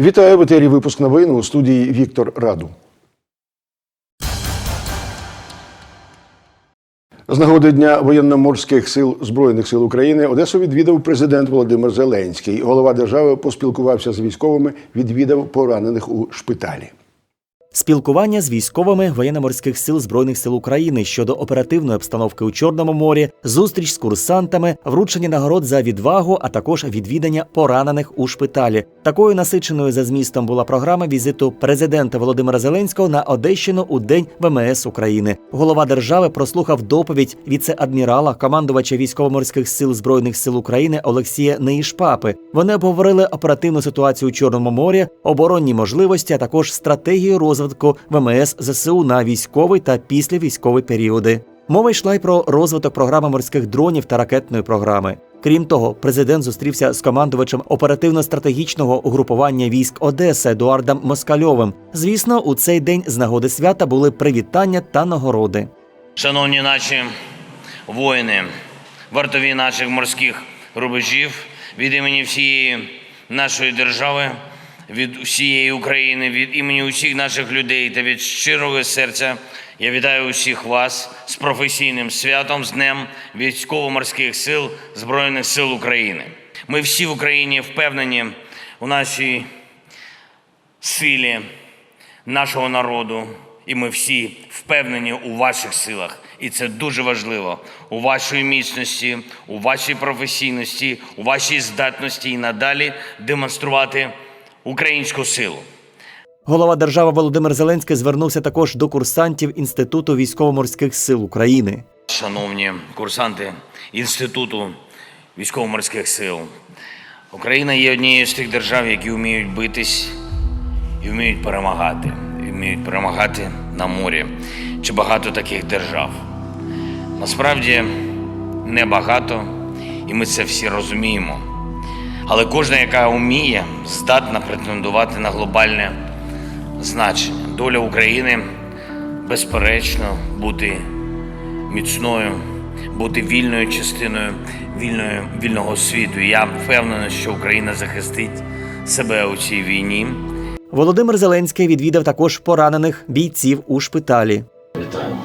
Вітаю в етері випуск новин у студії Віктор Раду. З нагоди Дня воєнно-морських сил Збройних сил України Одесу відвідав президент Володимир Зеленський. Голова держави поспілкувався з військовими, відвідав поранених у шпиталі. Спілкування з військовими воєнно-морських сил збройних сил України щодо оперативної обстановки у Чорному морі, зустріч з курсантами, вручення нагород за відвагу, а також відвідання поранених у шпиталі. Такою насиченою за змістом була програма візиту президента Володимира Зеленського на Одещину у день ВМС України. Голова держави прослухав доповідь віце-адмірала, командувача військово-морських сил збройних сил України Олексія Неїшпапи. Вони обговорили оперативну ситуацію у Чорному морі, оборонні можливості, а також стратегію розвитку ВМС ЗСУ на військовий та післявійськовий періоди. Мова йшла й про розвиток програми морських дронів та ракетної програми. Крім того, президент зустрівся з командувачем оперативно-стратегічного угрупування військ Одеси Едуардом Москальовим. Звісно, у цей день з нагоди свята були привітання та нагороди. Шановні наші воїни, вартові наших морських рубежів, від імені всієї нашої держави, від всієї України, від імені усіх наших людей та від щирого серця я вітаю усіх вас з професійним святом, з Днем військово-морських сил Збройних сил України. Ми всі в Україні впевнені у нашій силі нашого народу, і ми всі впевнені у ваших силах. І це дуже важливо у вашій міцності, у вашій професійності, у вашій здатності і надалі демонструвати українську силу. Голова держави Володимир Зеленський звернувся також до курсантів Інституту військово-морських сил України. Шановні курсанти Інституту військово-морських сил, Україна є однією з тих держав, які вміють битись і вміють перемагати, і вміють перемагати на морі. Чи багато таких держав? Насправді небагато, і ми це всі розуміємо. Але кожна, яка вміє, здатна претендувати на глобальне значення. Доля України, безперечно, бути міцною, бути вільною частиною вільної, вільного світу. Я впевнений, що Україна захистить себе у цій війні. Володимир Зеленський відвідав також поранених бійців у шпиталі. Вітаємо.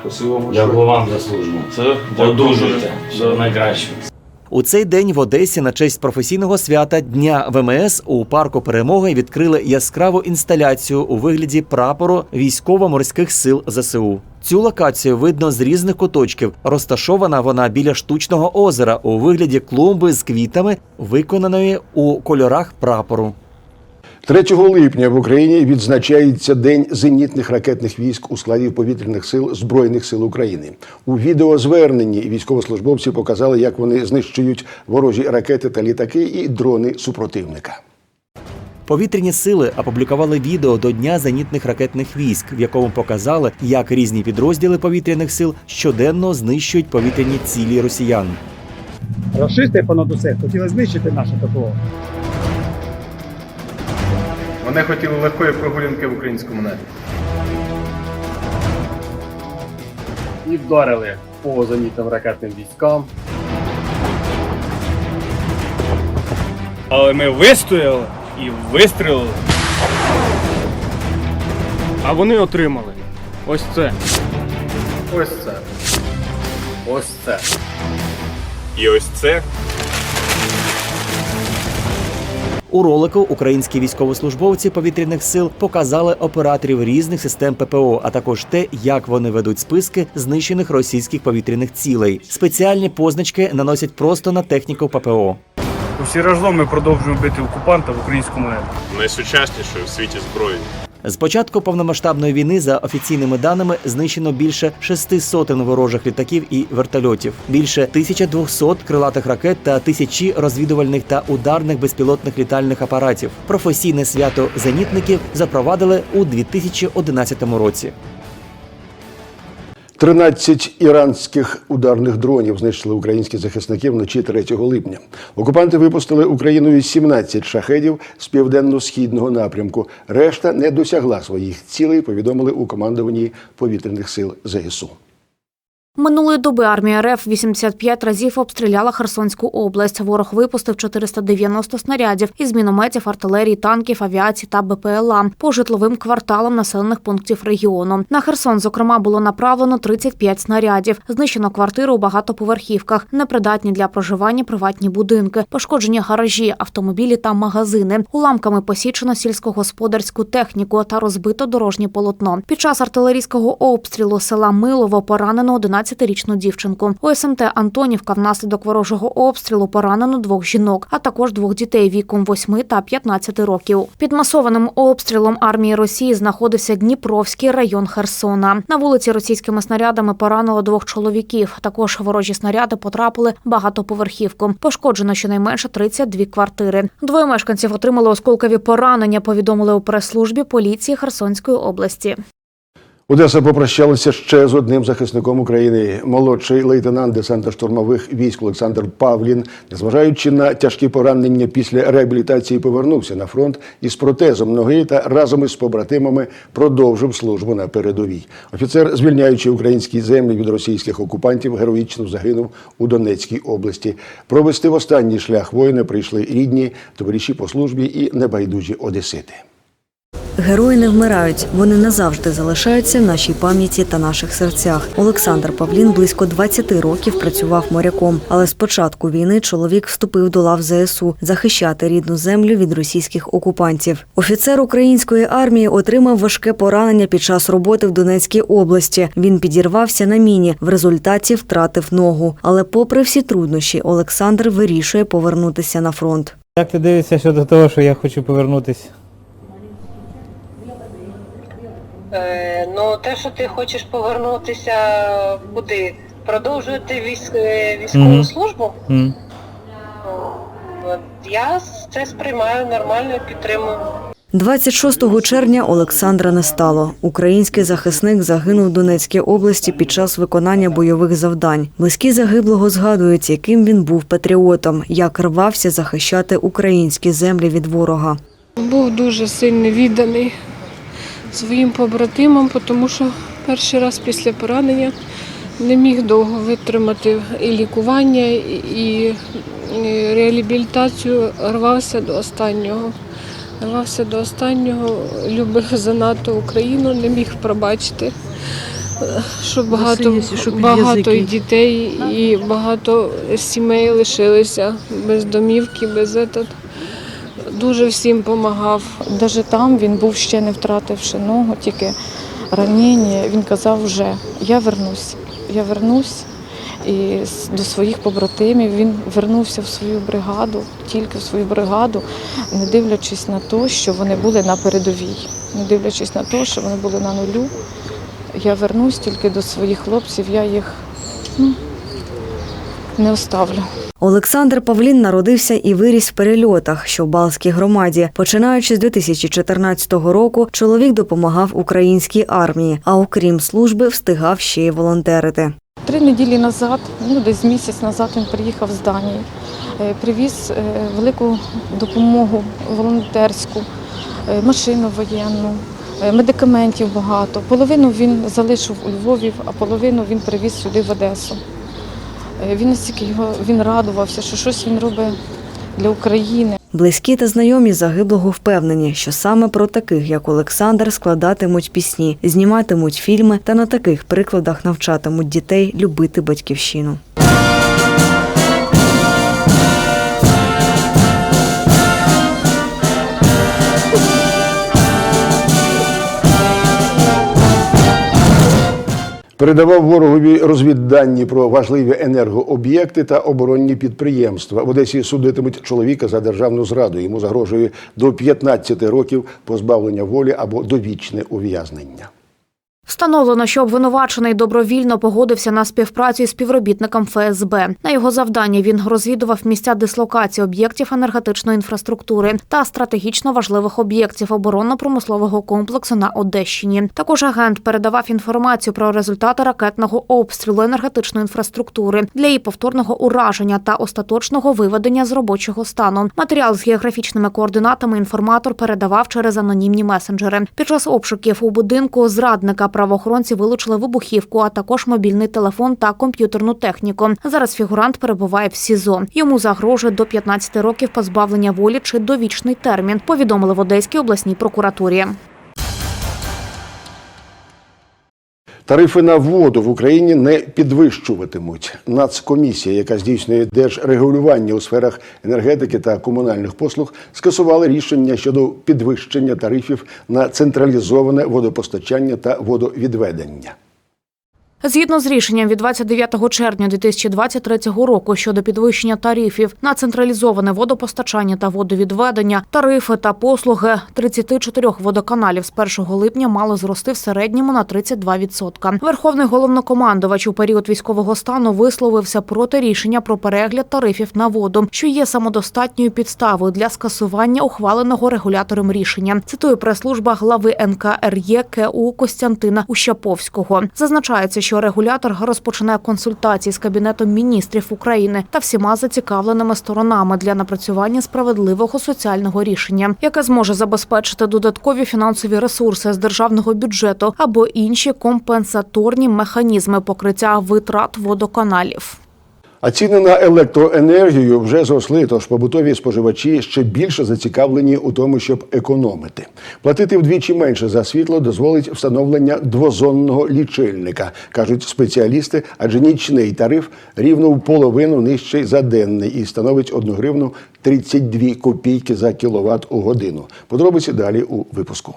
Спасибо Дякую вам за службу. Це Одужуйте. Всього найкращого. У цей день в Одесі на честь професійного свята Дня ВМС у парку перемоги відкрили яскраву інсталяцію у вигляді прапору військово-морських сил ЗСУ. Цю локацію видно з різних куточків. Розташована вона біля штучного озера у вигляді клумби з квітами, виконаної у кольорах прапору. 3 липня в Україні відзначається День зенітних ракетних військ у складі повітряних сил Збройних сил України. У відеозверненні військовослужбовці показали, як вони знищують ворожі ракети та літаки і дрони супротивника. Повітряні сили опублікували відео до Дня зенітних ракетних військ, в якому показали, як різні підрозділи повітряних сил щоденно знищують повітряні цілі росіян. Рашисти понад усе хотіли знищити наше ППО. Вони хотіли легкої прогулянки в українському небі. І вдарили по зенітним ракетним військам. Але ми вистояли і вистрілили. А вони отримали ось це. Ось це. Ось це. І ось це. У ролику українські військовослужбовці повітряних сил показали операторів різних систем ППО, а також те, як вони ведуть списки знищених російських повітряних цілей. Спеціальні позначки наносять просто на техніку ППО. Усі разом ми продовжуємо бити окупанта в українському небі. найсучаснішою в світі зброї. З початку повномасштабної війни, за офіційними даними, знищено більше шести сотень ворожих літаків і вертольотів, більше 1200 крилатих ракет та тисячі розвідувальних та ударних безпілотних літальних апаратів. Професійне свято зенітників запровадили у 2011 році. 13 іранських ударних дронів знищили українські захисники вночі 3 липня. Окупанти випустили Україною 17 шахедів з південно-східного напрямку. Решта не досягла своїх цілей. Повідомили у командуванні повітряних сил ЗСУ. Минулої доби армія РФ 85 разів обстріляла Херсонську область. Ворог випустив 490 снарядів із мінометів, артилерії, танків, авіації та БПЛА по житловим кварталам населених пунктів регіону. На Херсон, зокрема, було направлено 35 снарядів. Знищено квартири у багатоповерхівках, непридатні для проживання приватні будинки, пошкоджені гаражі, автомобілі та магазини. Уламками посічено сільськогосподарську техніку та розбито дорожнє полотно. Під час артилерійського обстрілу села Милово поранено 11-річну дівчинку. У СМТ Антонівка внаслідок ворожого обстрілу поранено двох жінок, а також двох дітей віком 8 та 15 років. Під масованим обстрілом армії Росії знаходився Дніпровський район Херсона. На вулиці російськими снарядами поранило двох чоловіків. Також ворожі снаряди потрапили багатоповерхівку. Пошкоджено щонайменше 32 квартири. Двоє мешканців отримали осколкові поранення. Повідомили у прес-службі поліції Херсонської області. Одеса попрощалася ще з одним захисником України. Молодший лейтенант десанта штурмових військ Олександр Павлін, незважаючи на тяжкі поранення після реабілітації, повернувся на фронт із протезом ноги та разом із побратимами продовжив службу на передовій. Офіцер, звільняючи українські землі від російських окупантів, героїчно загинув у Донецькій області. Провести в останній шлях воїна прийшли рідні, товариші по службі і небайдужі одесити. Герої не вмирають, вони назавжди залишаються в нашій пам'яті та наших серцях. Олександр Павлін близько 20 років працював моряком, але з початку війни чоловік вступив до лав ЗСУ захищати рідну землю від російських окупантів. Офіцер української армії отримав важке поранення під час роботи в Донецькій області. Він підірвався на міні, в результаті втратив ногу. Але, попри всі труднощі, Олександр вирішує повернутися на фронт. Як ти дивишся щодо того, що я хочу повернутися? Е, ну, те, що ти хочеш повернутися куди? Продовжувати військ, е, військову Мгм. службу? М. От Я це сприймаю нормально і підтримую. 26 червня Олександра не стало. Український захисник загинув в Донецькій області під час виконання бойових завдань. Близькі загиблого згадують, яким він був патріотом, як рвався захищати українські землі від ворога. Був дуже сильно відданий своїм побратимам, тому що перший раз після поранення не міг довго витримати і лікування, і реабілітацію, рвався до останнього. Рвався до останнього, любив занадто Україну, не міг пробачити, що багато, багато і дітей, і багато сімей лишилися без домівки, без етат. Дуже всім допомагав. Навіть там він був ще не втративши ногу, тільки ранення. Він казав вже я вернусь, я вернусь. І до своїх побратимів він вернувся в свою бригаду, тільки в свою бригаду, не дивлячись на те, що вони були на передовій, не дивлячись на те, що вони були на нулю. Я вернусь тільки до своїх хлопців, я їх ну, не оставлю. Олександр Павлін народився і виріс в перельотах, що в Балській громаді. Починаючи з 2014 року, чоловік допомагав українській армії, а окрім служби, встигав ще й волонтерити. Три неділі назад, ну десь місяць назад, він приїхав з Данії, Е, привіз е, велику допомогу волонтерську, е, машину воєнну, медикаментів багато. Половину він залишив у Львові, а половину він привіз сюди в Одесу. Е, Він настільки його він радувався, що щось він робить для України. Близькі та знайомі загиблого впевнені, що саме про таких, як Олександр, складатимуть пісні, зніматимуть фільми та на таких прикладах навчатимуть дітей любити батьківщину. Передавав ворогові розвіддані про важливі енергооб'єкти та оборонні підприємства. В Одесі судитимуть чоловіка за державну зраду. Йому загрожує до 15 років позбавлення волі або довічне ув'язнення. Встановлено, що обвинувачений добровільно погодився на співпрацю із співробітником ФСБ. На його завдання він розвідував місця дислокації об'єктів енергетичної інфраструктури та стратегічно важливих об'єктів оборонно-промислового комплексу на Одещині. Також агент передавав інформацію про результати ракетного обстрілу енергетичної інфраструктури для її повторного ураження та остаточного виведення з робочого стану. Матеріал з географічними координатами інформатор передавав через анонімні месенджери. Під час обшуків у будинку зрадника правоохоронці вилучили вибухівку, а також мобільний телефон та комп'ютерну техніку. Зараз фігурант перебуває в СІЗО. Йому загрожує до 15 років позбавлення волі чи довічний термін. Повідомили в Одеській обласній прокуратурі. Тарифи на воду в Україні не підвищуватимуть. Нацкомісія, яка здійснює держрегулювання у сферах енергетики та комунальних послуг, скасувала рішення щодо підвищення тарифів на централізоване водопостачання та водовідведення. Згідно з рішенням від 29 червня 2023 року щодо підвищення тарифів на централізоване водопостачання та водовідведення, тарифи та послуги 34 водоканалів з 1 липня мали зрости в середньому на 32%. Верховний головнокомандувач у період військового стану висловився проти рішення про перегляд тарифів на воду, що є самодостатньою підставою для скасування ухваленого регулятором рішення. Цитую прес-служба глави НКРЄКУ Костянтина Ущаповського. Зазначається, що регулятор розпочинає консультації з кабінетом міністрів України та всіма зацікавленими сторонами для напрацювання справедливого соціального рішення, яке зможе забезпечити додаткові фінансові ресурси з державного бюджету або інші компенсаторні механізми покриття витрат водоканалів. А ціни на електроенергію вже зросли, тож побутові споживачі ще більше зацікавлені у тому, щоб економити. Платити вдвічі менше за світло дозволить встановлення двозонного лічильника, кажуть спеціалісти, адже нічний тариф рівно в половину нижчий за денний і становить 1 гривну 32 копійки за кіловат у годину. Подробиці далі у випуску.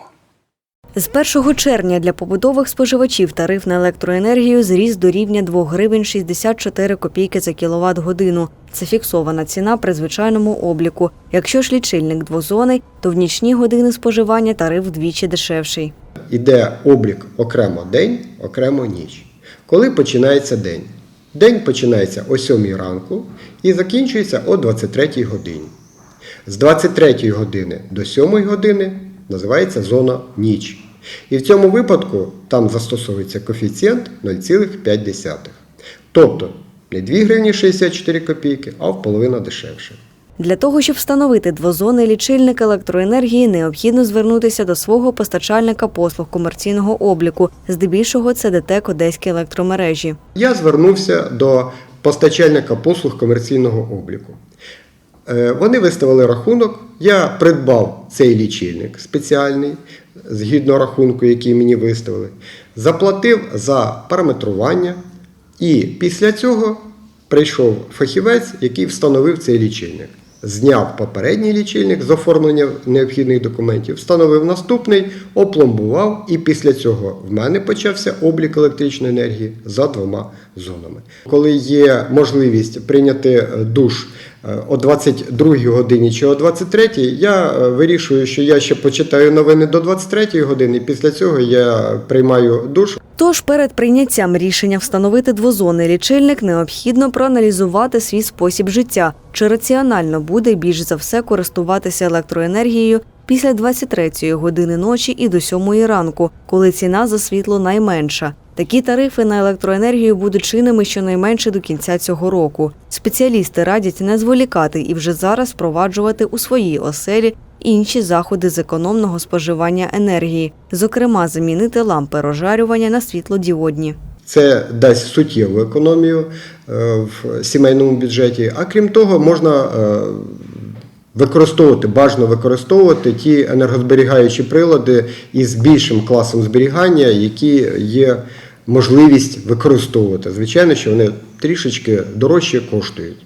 З 1 червня для побутових споживачів тариф на електроенергію зріс до рівня 2 гривень 64 копійки за кіловат годину. Це фіксована ціна при звичайному обліку. Якщо ж лічильник двозонний, то в нічні години споживання тариф вдвічі дешевший. Іде облік окремо день, окремо ніч. Коли починається день? День починається о 7 ранку і закінчується о 23 годині. З 23 години до 7 години називається зона ніч. І в цьому випадку там застосовується коефіцієнт 0,5. Тобто не 2 гривні 64 копійки, а в половину дешевше. Для того, щоб встановити двозонний лічильник електроенергії, необхідно звернутися до свого постачальника послуг комерційного обліку, здебільшого це ДТЕК Одеські електромережі. Я звернувся до постачальника послуг комерційного обліку. Е, Вони виставили рахунок, я придбав цей лічильник спеціальний, згідно рахунку, який мені виставили, заплатив за параметрування, і після цього прийшов фахівець, який встановив цей лічильник. Зняв попередній лічильник з оформлення необхідних документів, встановив наступний, опломбував, і після цього в мене почався облік електричної енергії за двома зонами. Коли є можливість прийняти душ о 22 годині чи о 23, я е, вирішую, що я ще почитаю новини до 23 години, після цього я приймаю душ. Тож перед прийняттям рішення встановити двозонний лічильник необхідно проаналізувати свій спосіб життя, чи раціонально буде більш за все користуватися електроенергією після 23 години ночі і до 7 ранку, коли ціна за світло найменша. Такі тарифи на електроенергію будуть чинними щонайменше до кінця цього року. Спеціалісти радять не зволікати і вже зараз впроваджувати у своїй оселі інші заходи з економного споживання енергії, зокрема замінити лампи розжарювання на світлодіодні. Це дасть суттєву економію е, в сімейному бюджеті. А крім того, можна е, використовувати, бажано використовувати ті енергозберігаючі прилади із більшим класом зберігання, які є можливість використовувати. Звичайно, що вони трішечки дорожче коштують.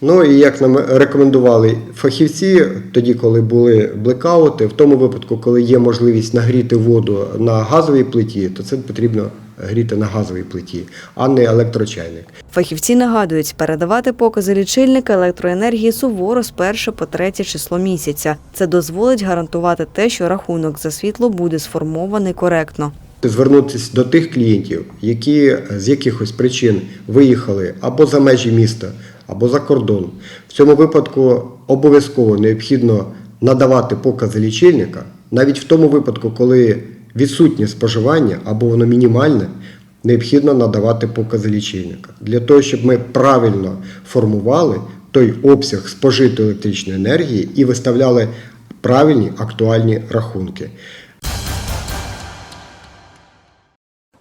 Ну і як нам рекомендували фахівці, тоді, коли були блекаути, в тому випадку, коли є можливість нагріти воду на газовій плиті, то це потрібно гріти на газовій плиті, а не електрочайник. Фахівці нагадують, передавати покази лічильника електроенергії суворо з 1 по 3 число місяця. Це дозволить гарантувати те, що рахунок за світло буде сформований коректно. Звернутися до тих клієнтів, які з якихось причин виїхали або за межі міста, або за кордон. В цьому випадку обов'язково необхідно надавати покази лічильника, навіть в тому випадку, коли відсутнє споживання або воно мінімальне, необхідно надавати покази лічильника для того, щоб ми правильно формували той обсяг спожитої електричної енергії і виставляли правильні актуальні рахунки.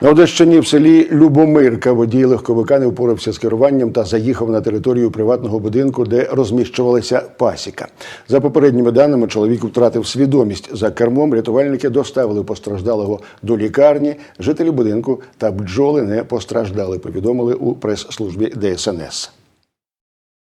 На Одещині в селі Любомирка водій легковика не впорався з керуванням та заїхав на територію приватного будинку, де розміщувалася пасіка. За попередніми даними, чоловік втратив свідомість за кермом. Рятувальники доставили постраждалого до лікарні. Жителі будинку та бджоли не постраждали. Повідомили у прес-службі ДСНС.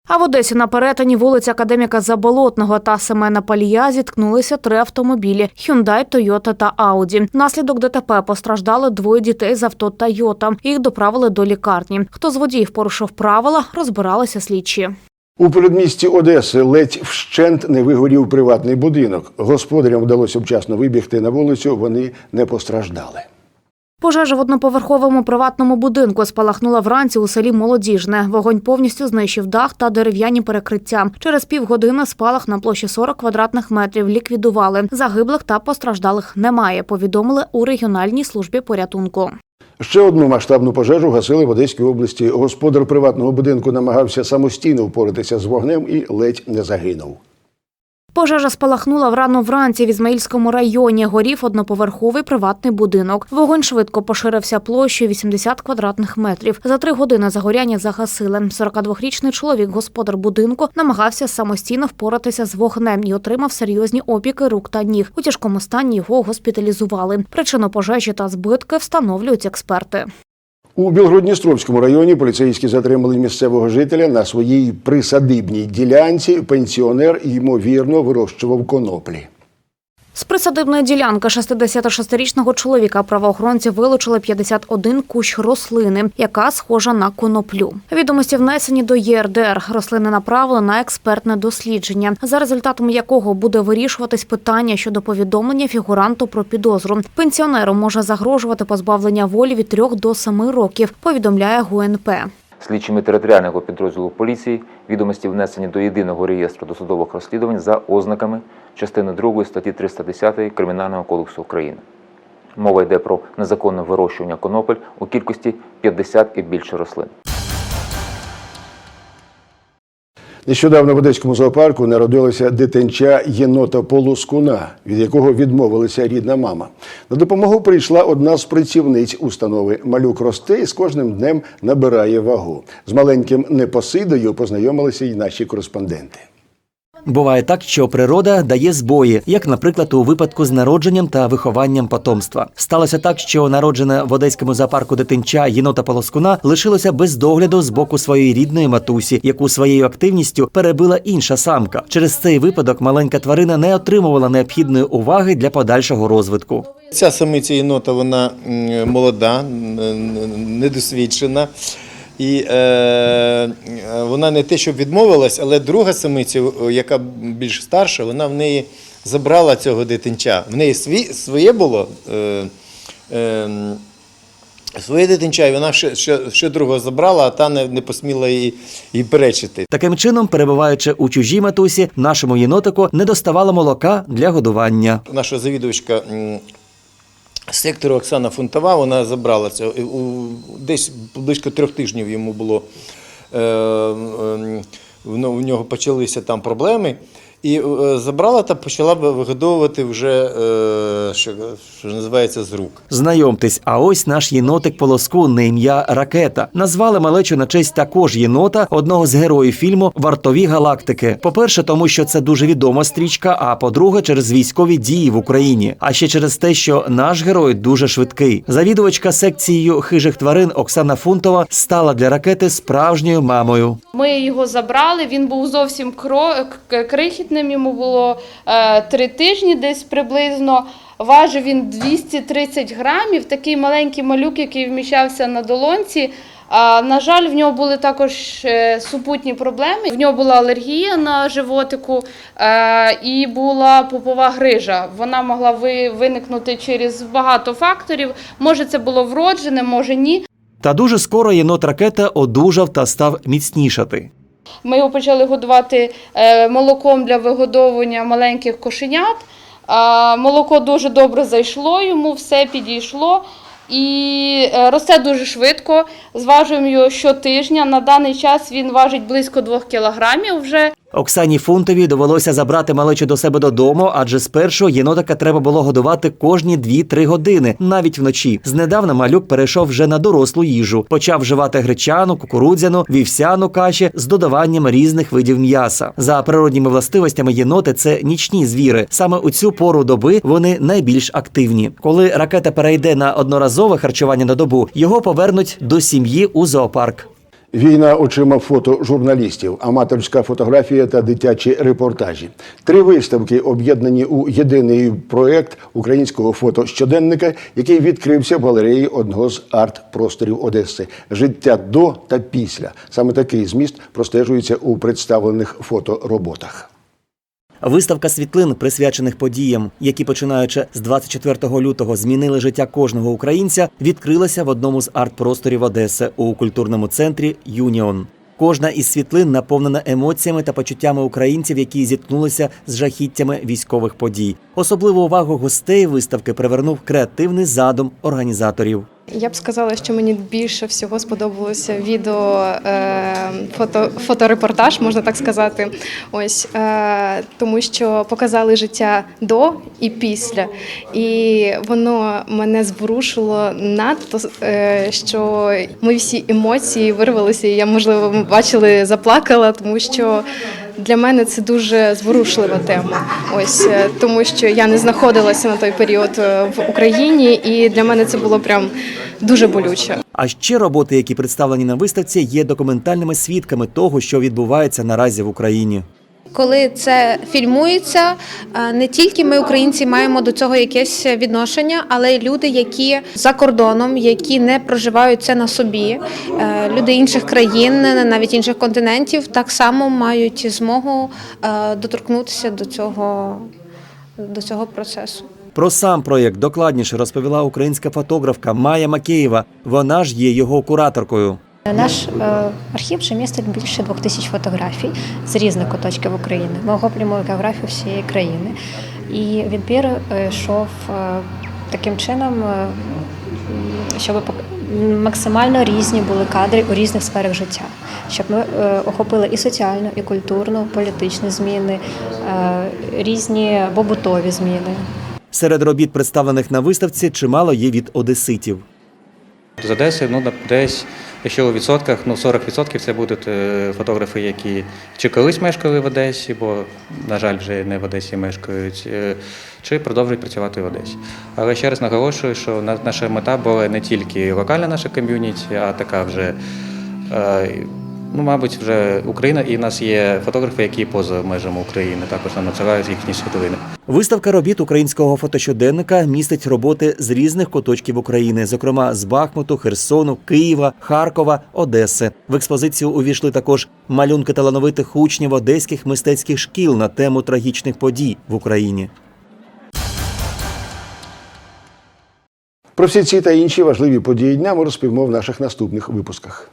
А в Одесі на перетині вулиці Академіка Заболотного та Семена Палія зіткнулися три автомобілі – Hyundai, Toyota та Audi. Внаслідок ДТП постраждали двоє дітей з авто Toyota. Їх доправили до лікарні. Хто з водіїв порушив правила, розбиралися слідчі. У передмісті Одеси ледь вщент не вигорів приватний будинок. Господарям вдалося вчасно вибігти на вулицю. Вони не постраждали. Пожежа в одноповерховому приватному будинку спалахнула вранці у селі Молодіжне. Вогонь повністю знищив дах та дерев'яні перекриття. Через півгодини спалах на площі 40 квадратних метрів ліквідували. Загиблих та постраждалих немає. Повідомили у регіональній службі порятунку. Ще одну масштабну пожежу гасили в Одеській області. Господар приватного будинку намагався самостійно впоратися з вогнем і ледь не загинув. Пожежа спалахнула врано вранці в Ізмаїльському районі. Горів одноповерховий приватний будинок. Вогонь швидко поширився площею 80 квадратних метрів. За три години загоряння загасили. 42-річний чоловік, господар будинку, намагався самостійно впоратися з вогнем і отримав серйозні опіки рук та ніг. У тяжкому стані його госпіталізували. Причину пожежі та збитки встановлюють експерти. У Білгородністровському районі поліцейські затримали місцевого жителя на своїй присадибній ділянці. Пенсіонер ймовірно вирощував коноплі. З присадибної ділянки 66-річного чоловіка правоохоронці вилучили 51 кущ рослини, яка схожа на коноплю. Відомості внесені до ЄРДР. Рослини направили на експертне дослідження, за результатом якого буде вирішуватись питання щодо повідомлення фігуранту про підозру. Пенсіонеру може загрожувати позбавлення волі від 3 до 7 років. Повідомляє ГУНП. Слідчими територіального підрозділу поліції відомості внесені до єдиного реєстру досудових розслідувань за ознаками частини 2 статті 310 Кримінального кодексу України. Мова йде про незаконне вирощування конопель у кількості 50 і більше рослин. Нещодавно в Одеському зоопарку народилося дитинча єнота полускуна, від якого відмовилася рідна мама. На допомогу прийшла одна з працівниць установи. Малюк росте і з кожним днем набирає вагу. З маленьким непосидою познайомилися й наші кореспонденти. Буває так, що природа дає збої, як, наприклад, у випадку з народженням та вихованням потомства. Сталося так, що народжене в одеському зоопарку дитинча єнота полоскуна лишилося без догляду з боку своєї рідної матусі, яку своєю активністю перебила інша самка. Через цей випадок маленька тварина не отримувала необхідної уваги для подальшого розвитку. Ця самиця єнота вона молода, недосвідчена. І е, вона не те, щоб відмовилась, але друга самиця, яка більш старша, вона в неї забрала цього дитинча. В неї свій, своє було. Е, е, Своє дитинча, і вона ще, ще, ще другого забрала, а та не, не посміла їй, їй перечити. Таким чином, перебуваючи у чужій матусі, нашому єнотику не доставало молока для годування. Наша завідувачка сектору Оксана Фунтова, вона забрала це. У- Десь близько трьох тижнів йому було. Е, е, в в нього почалися там проблеми. І е, забрала та почала вигодовувати вже, е, що, що називається, з рук. Знайомтесь, а ось наш єнотик полоску на ім'я Ракета. Назвали малечу на честь також єнота, одного з героїв фільму Вартові галактики. По-перше, тому що це дуже відома стрічка. А по-друге, через військові дії в Україні. А ще через те, що наш герой дуже швидкий. Завідувачка секцією хижих тварин Оксана Фунтова стала для ракети справжньою мамою. Ми його забрали. Він був зовсім кро- к- Йому було е, три тижні, десь приблизно. Важив він 230 грамів. Такий маленький малюк, який вміщався на долонці. А, на жаль, в нього були також е, супутні проблеми. В нього була алергія на животику е, і була попова грижа. Вона могла ви- виникнути через багато факторів. Може, це було вроджене, може ні. Та дуже скоро єнот ракета одужав та став міцнішати. Ми його почали годувати е, молоком для вигодовування маленьких кошенят. Молоко дуже добре зайшло йому, все підійшло. І е, росте дуже швидко. Зважуємо його щотижня. На даний час він важить близько 2 кілограмів вже. Оксані Фунтовій довелося забрати малечу до себе додому, адже спершу єнотика треба було годувати кожні 2-3 години, навіть вночі. Знедавна малюк перейшов вже на дорослу їжу, почав вживати гречану, кукурудзяну, вівсяну каші з додаванням різних видів м'яса. За природніми властивостями єноти це нічні звіри. Саме у цю пору доби вони найбільш активні. Коли ракета перейде на одноразове харчування на добу, його повернуть до сім'ї у зоопарк. Війна очима фото журналістів, аматорська фотографія та дитячі репортажі. Три виставки об'єднані у єдиний проект українського фотощоденника, який відкрився в галереї одного з арт-просторів Одеси. Життя до та після. Саме такий зміст простежується у представлених фотороботах. Виставка світлин, присвячених подіям, які починаючи з 24 лютого змінили життя кожного українця, відкрилася в одному з арт-просторів Одеси у культурному центрі Юніон. Кожна із світлин наповнена емоціями та почуттями українців, які зіткнулися з жахіттями військових подій. Особливу увагу гостей виставки привернув креативний задум організаторів. Я б сказала, що мені більше всього сподобалося відео е, фото, фоторепортаж, можна так сказати. Ось е, тому, що показали життя до і після, і воно мене зворушило надто, е, що мої всі емоції вирвалися. і Я можливо бачили, заплакала, тому що. Для мене це дуже зворушлива тема. Ось е, тому, що я не знаходилася на той період е, в Україні, і для мене це було прям дуже болюче. А ще роботи, які представлені на виставці, є документальними свідками того, що відбувається наразі в Україні. Коли це фільмується, е, не тільки ми, українці, маємо до цього якесь відношення, але й люди, які за кордоном, які не проживають це на собі, е, люди інших країн, навіть інших континентів, так само мають змогу е, доторкнутися до цього, до цього процесу. Про сам проєкт докладніше розповіла українська фотографка Майя Макеєва. Вона ж є його кураторкою. Наш е, архів вже містить більше двох тисяч фотографій з різних куточків України. Ми охоплюємо географію всієї країни. І відбір е, йшов е, таким чином, щоб пок- максимально різні були кадри у різних сферах життя, щоб ми охопили і соціальну, і культурну, політичні зміни, різні побутові зміни. Серед робіт, представлених на виставці, чимало є від одеситів. З Одеси, ну, десь, якщо у відсотках, ну 40% це будуть е, фотографи, які чи колись мешкали в Одесі, бо, на жаль, вже не в Одесі мешкають, е, чи продовжують працювати в Одесі. Але ще раз наголошую, що на- наша мета була не тільки локальна наша ком'юніті, а така вже, е, ну, мабуть, вже Україна, і в нас є фотографи, які поза межами України, також нам надсилають їхні світлини. Виставка робіт українського фотощоденника містить роботи з різних куточків України, зокрема з Бахмуту, Херсону, Києва, Харкова, Одеси. В експозицію увійшли також малюнки талановитих учнів одеських мистецьких шкіл на тему трагічних подій в Україні. Про всі ці та інші важливі події дня ми розповімо в наших наступних випусках.